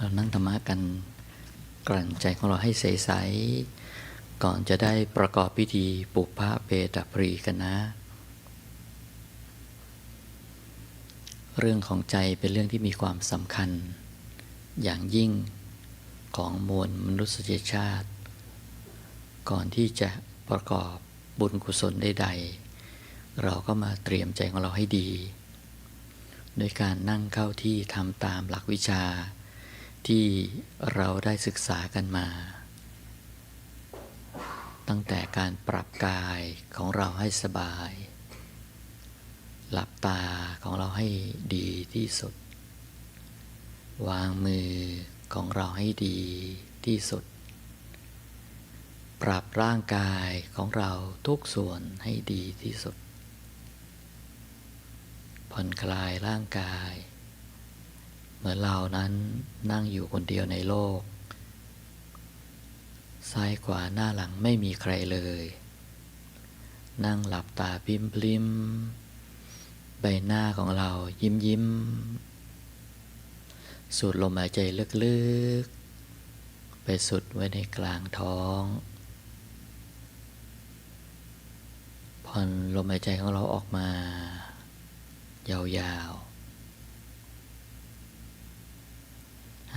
เรานั่งธรรมะกันกลั่นใจของเราให้ใสๆก่อนจะได้ประกอบพิธีปุพพะเปตปรีกันนะ เรื่องของใจเป็นเรื่องที่มีความสำคัญ อย่างยิ่งของมวลมนุษยชาติ ก่อนที่จะประกอบบุญกุศลใดๆ เราก็มาเตรียมใจของเราให้ดี โดยการนั่งเข้าที่ทำตามหลักวิชา ที่เราได้ศึกษากันมา ตั้งแต่การปรับกายของเราให้สบาย หลับตาของเราให้ดีที่สุด วางมือของเราให้ดีที่สุด ปรับร่างกายของเราทุกส่วนให้ดีที่สุด ผ่อนคลายร่างกาย เหมือนเรานั้นนั่งอยู่คนเดียวในโลก ซ้ายขวาหน้าหลังไม่มีใครเลย นั่งหลับตาพิมพลิมใบหน้าของเรายิ้มยิ้ม สูดลมหายใจลึกๆ ไปสุดไว้ในกลางท้องผ่อนลมหายใจของเราออกมา ยาวๆ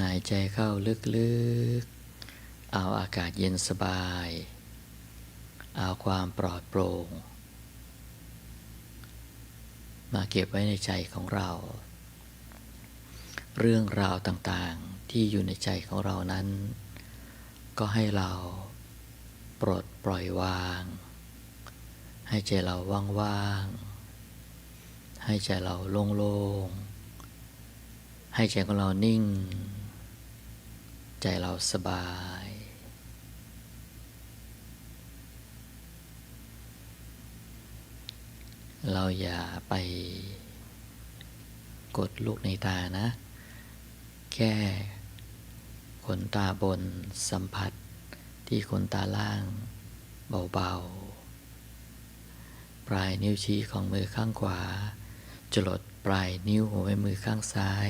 หายใจเข้าลึกๆ เอาอากาศเย็นสบาย เอาความปลอดโปร่ง มาเก็บไว้ในใจของเรา เรื่องราวต่างๆที่อยู่ในใจของเรานั้น ก็ให้เราปลดปล่อยวาง ให้ใจเราว่างๆ ให้ใจเราโล่งๆ ให้ใจของเรานิ่ง ใจเราสบาย เราอย่าไปกดลูกในตานะ แค่ขนตาบนสัมผัสที่ขนตาล่างเบาๆ ปลายนิ้วชี้ของมือข้างขวา จรดปลายนิ้วหัวแม่มือข้างซ้าย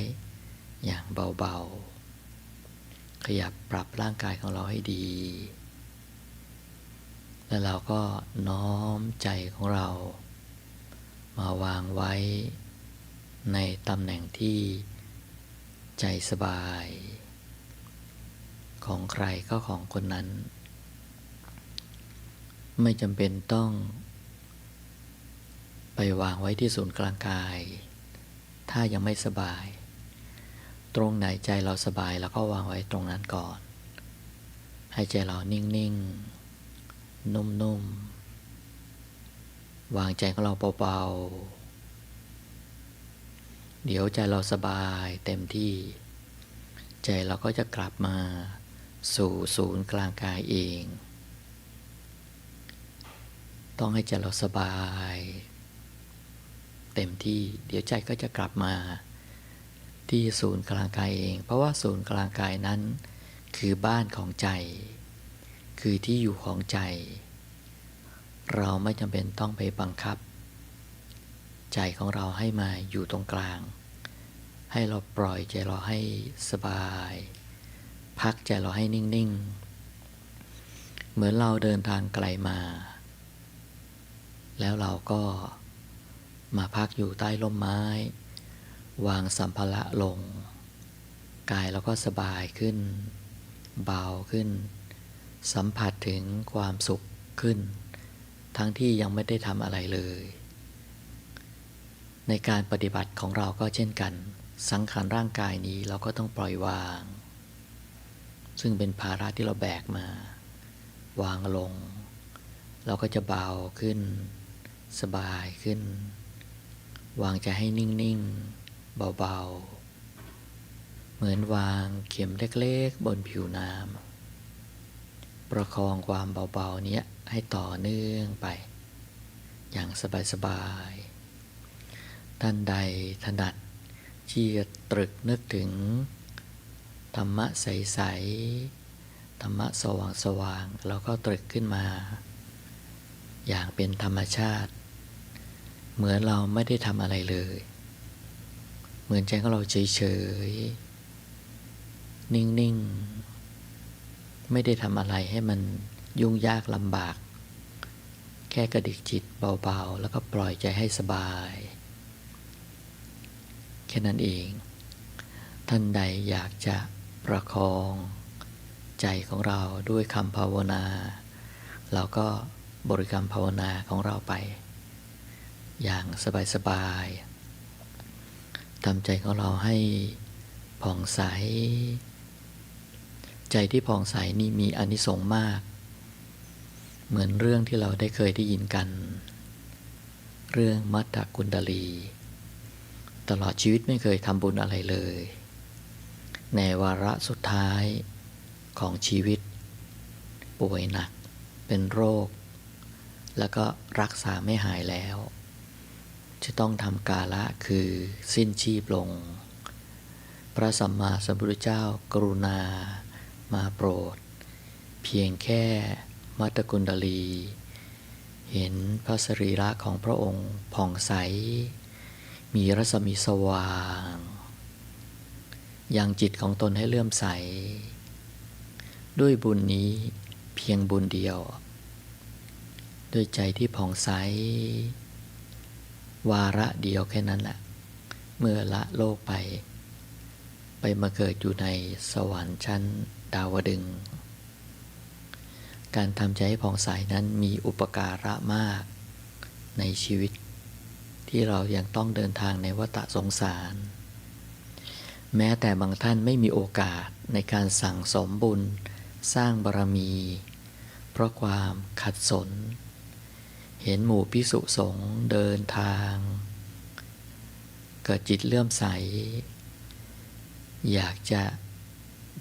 อย่างเบาๆ ขยับปรับร่างกายของเราให้ดี แล้วเราก็น้อมใจของเรา มาวางไว้ ในตำแหน่งที่ใจสบาย ของใครก็ของคนนั้น ไม่จำเป็นต้อง ไปวางไว้ที่ศูนย์กลางกาย ถ้ายังไม่สบาย ตรงไหนใจเราสบายแล้วก็วางไว้ตรงนั้นก่อน ให้ใจเรานิ่งๆ นุ่มๆ วางใจของเราเบาๆ เดี๋ยวใจเราสบายเต็มที่ ใจเราก็จะกลับมาสู่ศูนย์กลางกายเอง ต้องให้ใจเราสบาย เต็มที่ เดี๋ยวใจก็จะกลับมา ที่ศูนย์กลางกายเอง เพราะว่าศูนย์กลางกายนั้น คือบ้านของใจ คือที่อยู่ของใจ เราไม่จำเป็นต้องไปบังคับ ใจของเราให้มาอยู่ตรงกลาง ให้เราปล่อยใจเราให้สบาย พักใจเราให้นิ่งๆ เหมือนเราเดินทางไกลมา แล้วเราก็มาพักอยู่ใต้ร่มไม้ วางสัมภาระลง กายเราก็สบายขึ้น เบาขึ้น สัมผัสถึงความสุขขึ้น ทั้งที่ยังไม่ได้ทำอะไรเลย ในการปฏิบัติของเราก็เช่นกัน สังขารร่างกายนี้เราก็ต้องปล่อยวาง ซึ่งเป็นภาระที่เราแบกมา วางลง เราก็จะเบาขึ้น สบายขึ้น วางใจให้นิ่ง ๆ เบาๆ เหมือนวางเข็มเล็กๆ บนผิวน้ำ ประคองความเบาๆ เนี้ยให้ต่อเนื่องไป อย่างสบายๆ ท่านใดถนัดที่จะตรึกนึกถึง ธรรมะใส ๆ ธรรมะสว่างๆเราก็ตรึกขึ้นมา อย่างเป็นธรรมชาติ เหมือนเราไม่ได้ทำอะไรเลย มือนใจของเราเฉยๆ นิ่งๆ ไม่ได้ทำอะไรให้มันยุ่งยากลำบาก แค่กระดิกจิตเบาๆ แล้วก็ปล่อยใจให้สบาย แค่นั้นเอง ท่านใดอยากจะประคองใจของเราด้วยคำภาวนา เราก็บริกรรมภาวนาของเราไป อย่างสบายๆ ทำใจของเราให้ผ่องใส ใจที่ผ่องใสนี่มีอานิสงส์มาก เหมือนเรื่องที่เราได้เคยได้ยินกัน เรื่องมัตตกุณดลี ตลอดชีวิตไม่เคยทำบุญอะไรเลย ในวาระสุดท้ายของชีวิต ป่วยหนัก เป็นโรค แล้วก็รักษาไม่หายแล้ว จะต้องทำกาละคือสิ้นชีพลง พระสัมมาสัมพุทธเจ้ากรุณา มาโปรด เพียงแค่มัตตกุณดลี เห็นพระสรีระของพระองค์ผ่องใส มีรัศมีสว่างยังจิตของตนให้เลื่อมใส ด้วยบุญนี้เพียงบุญเดียว ด้วยใจที่ผ่องใส วาระเดียวแค่นั้นแหละ เมื่อละโลกไป ไปมาเกิดอยู่ในสวรรค์ชั้นดาวดึง การทำใจให้ผ่องใสนั้นมีอุปการะมากในชีวิต ที่เรายังต้องเดินทางในวัฏสงสาร แม้แต่บางท่านไม่มีโอกาสในการสั่งสมบุญ สร้างบารมี เพราะความขัดสน เห็นหมู่พิสุสงเดินทาง เกิดจิตเลื่อมใส อยากจะ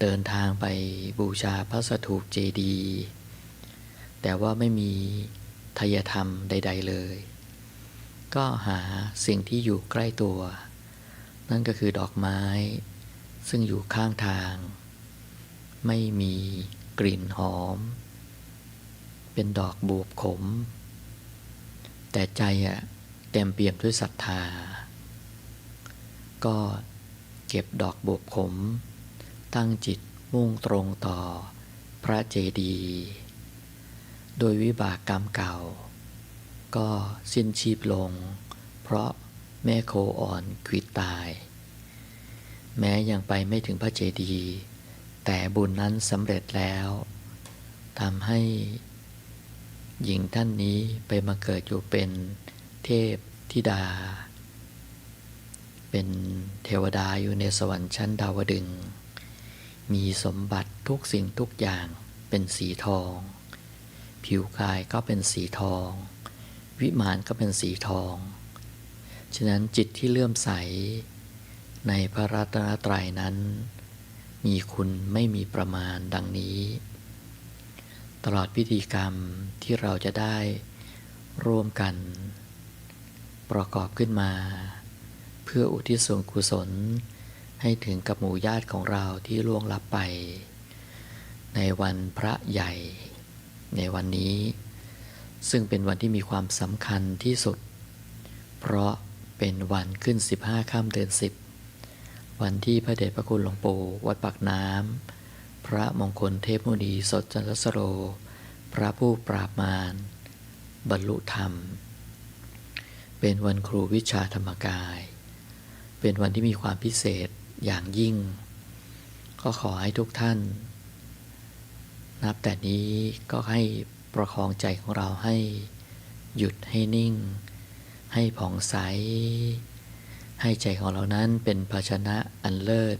เดินทางไปบูชาพระสถูปเจดีย์แต่ว่าไม่มีทายธรรมใด ๆเลย ก็หาสิ่งที่อยู่ใกล้ตัว นั่นก็คือดอกไม้ ซึ่งอยู่ข้างทาง ไม่มีกลิ่นหอม เป็นดอกบวบขม แต่ใจอะเต็มเปี่ยมด้วยศรัทธา ก็เก็บดอกบวบขม ตั้งจิตมุ่งตรงต่อพระเจดีย์โดยวิบากกรรมเก่า ก็สิ้นชีพลง เพราะแม่โคอ่อนขวิดตาย แม้ยังไปไม่ถึงพระเจดีย์แต่บุญนั้นสำเร็จแล้วทำให้ หญิงท่านนี้ไปมาเกิดอยู่เป็นเทพธิดา เป็นเทวดาอยู่ในสวรรค์ชั้นดาวดึง มีสมบัติทุกสิ่งทุกอย่างเป็นสีทอง ผิวกายก็เป็นสีทอง วิมานก็เป็นสีทอง ฉะนั้นจิตที่เลื่อมใส ในพระรัตนตรัยนั้น มีคุณไม่มีประมาณดังนี้ ตลอดพิธีกรรมที่เราจะได้ร่วมกัน ประกอบขึ้นมา เพื่ออุทิศส่วนกุศล ให้ถึงกับหมู่ญาติของเราที่ล่วงลับไป ในวันพระใหญ่ ในวันนี้ ซึ่งเป็นวันที่มีความสำคัญที่สุด เพราะเป็นวันขึ้น 15ค่ำเดือน 10 วันที่พระเดชพระคุณหลวงปู่วัดปากน้ำ พระมงคลเทพมุนีสดจันทสโร พระผู้ปราบมารบรรลุธรรม เป็นวันครูวิชาธรรมกาย เป็นวันที่มีความพิเศษอย่างยิ่ง ก็ขอให้ทุกท่าน นับแต่นี้ก็ให้ประคองใจของเราให้หยุดให้นิ่ง ให้ผ่องใส ให้ใจของเรานั้นเป็นภาชนะอันเลิศ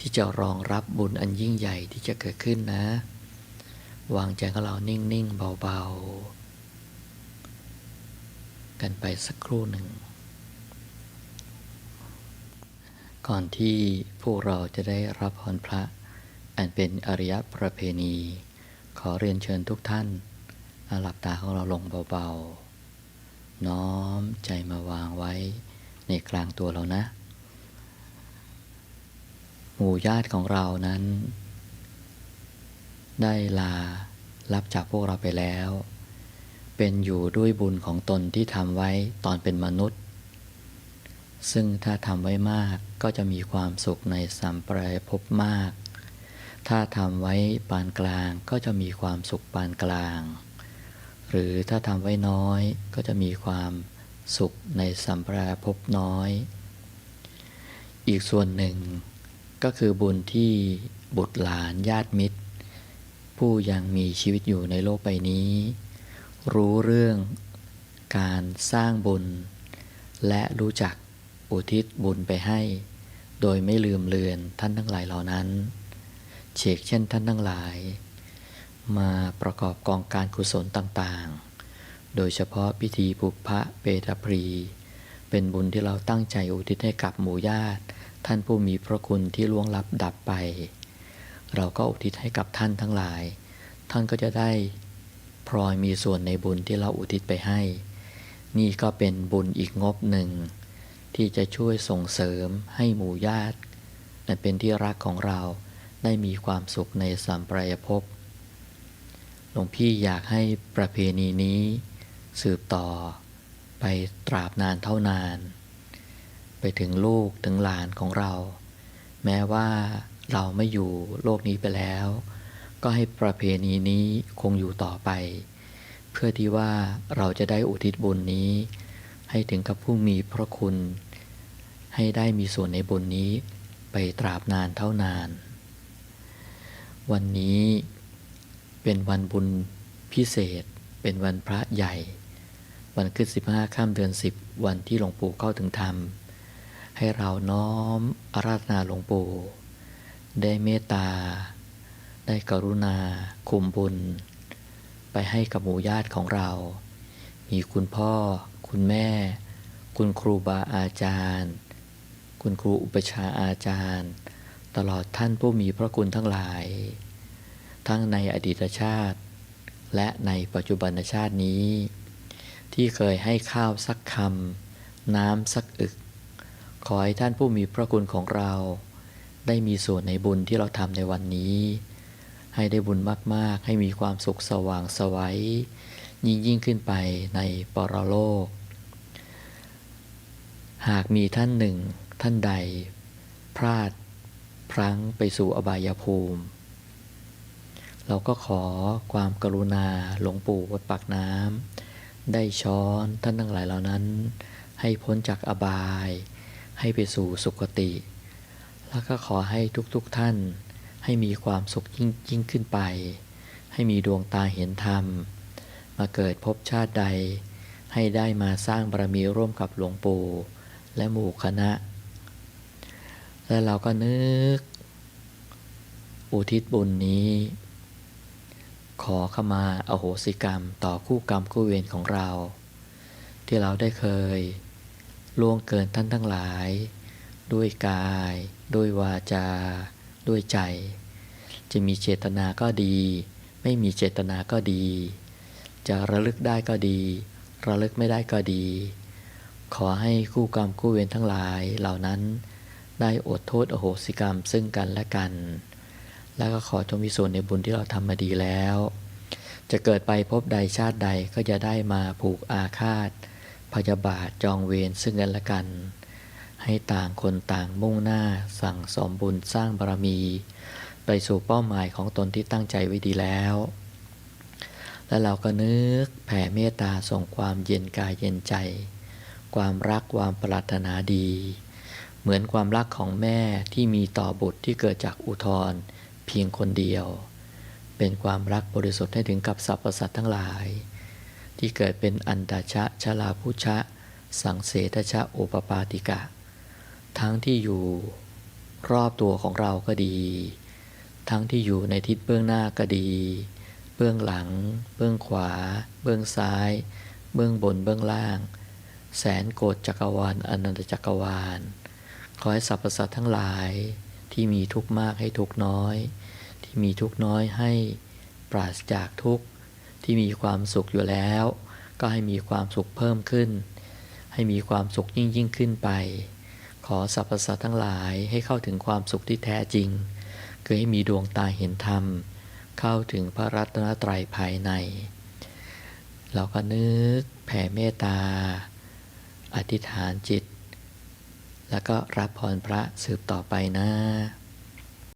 ที่จะรองรับบุญอันยิ่งใหญ่ที่จะเกิดขึ้นนะ วางใจของเรานิ่งๆ เบาๆ กันไปสักครู่หนึ่ง ก่อนที่พวกเราจะได้รับพรพระ อันเป็นอริยประเพณี ขอเรียนเชิญทุกท่านหลับตาของเราลงเบาๆ น้อมใจมาวางไว้ในกลางตัวเรานะ หมู่ญาติของเรานั้น ได้ลารับจากพวกเราไปแล้ว เป็นอยู่ด้วยบุญของตนที่ทำไว้ตอนเป็นมนุษย์ ซึ่งถ้าทำไว้มากก็จะมีความสุขในสัมปรายภพมาก ถ้าทำไว้ปานกลางก็จะมีความสุขปานกลาง หรือถ้าทำไว้น้อยก็จะมีความสุขในสัมปรายภพน้อย อีกส่วนหนึ่ง ก็คือบุญที่บุตรหลานญาติมิตร ผู้ยังมีชีวิตอยู่ในโลกใบนี้ รู้เรื่องการสร้างบุญ และรู้จักอุทิศบุญไปให้ โดยไม่ลืมเลือนท่านทั้งหลายเหล่านั้นเชกเช่นท่านทั้งหลาย มาประกอบกองการกุศลต่างๆ โดยเฉพาะพิธีปุพพะเปตปรี เป็นบุญที่เราตั้งใจอุทิศให้กับหมู่ญาติ ท่านผู้มีพระคุณที่ล่วงลับดับไป เราก็อุทิศให้กับท่านทั้งหลาย ท่านก็จะได้พลอยมีส่วนในบุญที่เราอุทิศไปให้ นี่ก็เป็นบุญอีกงบหนึ่ง ที่จะช่วยส่งเสริมให้หมู่ญาติเป็นที่รักของเราได้มีความสุขในสัมปรายภพหลวงพี่อยากให้ประเพณีนี้ สืบต่อไปตราบนานเท่านาน ไปถึงลูกถึงหลานของเรา แม้ว่าเราไม่อยู่โลกนี้ไปแล้ว ก็ให้ประเพณีนี้คงอยู่ต่อไป เพื่อที่ว่าเราจะได้อุทิศบุญนี้ ให้ถึงกับผู้มีพระคุณ ให้ได้มีส่วนในบุญนี้ไปตราบนานเท่านาน วันนี้เป็นวันบุญพิเศษ เป็นวันพระใหญ่ วันขึ้นสิบห้าข้ามเดือนสิบวันที่หลวงปู่เข้าถึงธรรม ให้เราน้อมอาราธนาหลวงปู่ได้เมตตา ได้กรุณา คุมบุญ ไปให้กับหมู่ญาติของเรา มีคุณพ่อ คุณแม่ คุณครูบาอาจารย์ คุณครูอุปชาอาจารย์ ตลอดท่านผู้มีพระคุณทั้งหลาย ทั้งในอดีตชาติ และในปัจจุบันชาตินี้ ที่เคยให้ข้าวสักคำน้ำสักอึก ขอให้ท่านผู้มีพระคุณของเรา ได้มีส่วนในบุญที่เราทำในวันนี้ ให้ได้บุญมาก ๆ ให้มีความสุขสว่างสวัยยิ่งยิ่งขึ้นไปในปรโลก หากมีท่านหนึ่งท่านใด พลาดพลั้งไปสู่อบายภูมิ เราก็ขอความกรุณาหลวงปู่วัดปากน้ำได้ช้อนท่านทั้งหลายเหล่านั้น ให้พ้นจากอบาย ให้ไปสู่สุคติ แล้วก็ขอให้ทุกๆทท่าน ให้มีความสุขยิ่งยิ่งขึ้นไป ให้มีดวงตาเห็นธรรม มาเกิดพบชาติใด ให้ได้มาสร้างบารมีร่วมกับหลวงปู่และหมู่คณะ และเราก็นึก อุทิศบุญนี้ ขอขมาอโหสิกรรมต่อคู่กรรมคู่เวรของเรา ที่เราได้เคย ล่วงเกินท่านทั้งหลาย ด้วยกาย ด้วยวาจา ด้วยใจ จะมีเจตนาก็ดี ไม่มีเจตนาก็ดี จะระลึกได้ก็ดี ระลึกไม่ได้ก็ดี ขอให้คู่กรรมคู่เวรทั้งหลายเหล่านั้น ได้อดโทษอโหสิกรรมซึ่งกันและกัน แล้วก็ขอจงมีส่วนในบุญที่เราทำมาดีแล้ว จะเกิดไปพบใดชาติใดก็จะได้มาผูกอาฆาต พยาบาทจองเวรซึ่งกันและกัน ให้ต่างคนต่างมุ่งหน้าสั่งสมบุญสร้างบารมี ไปสู่เป้าหมายของตนที่ตั้งใจไว้ดีแล้ว และเราก็นึกแผ่เมตตาส่งความเย็นกายเย็นใจ ความรักความปรารถนาดี เหมือนความรักของแม่ที่มีต่อบุตรที่เกิดจากอุทธรเพียงคนเดียว เป็นความรักบริสุทธิ์ให้ถึงกับสรรพสัตว์ทั้งหลาย ที่เกิดเป็นอันตาชะชลาพุชะ สังเสทชะโอปปาติกะ ทั้งที่อยู่รอบตัวของเราก็ดี ทั้งที่อยู่ในทิศเบื้องหน้าก็ดี เบื้องหลัง เบื้องขวา เบื้องซ้าย เบื้องบนเบื้องล่าง แสนโกฏจักรวาลอนันตจักรวาล ขอให้สรรพสัตว์ทั้งหลายที่มีทุกข์มากให้ทุกข์น้อย ที่มีทุกข์น้อยให้ปราศจากทุกข์ ที่มีความสุขอยู่แล้ว ก็ให้มีความสุขเพิ่มขึ้น ให้มีความสุขยิ่งยิ่งขึ้นไป ขอสรรพสัตว์ทั้งหลายให้เข้าถึงความสุขที่แท้จริง คือให้มีดวงตาเห็นธรรม เข้าถึงพระรัตนตรัยภายใน เราก็นึกแผ่เมตตา อธิษฐานจิต แล้วก็รับพรพระสืบต่อไปนะ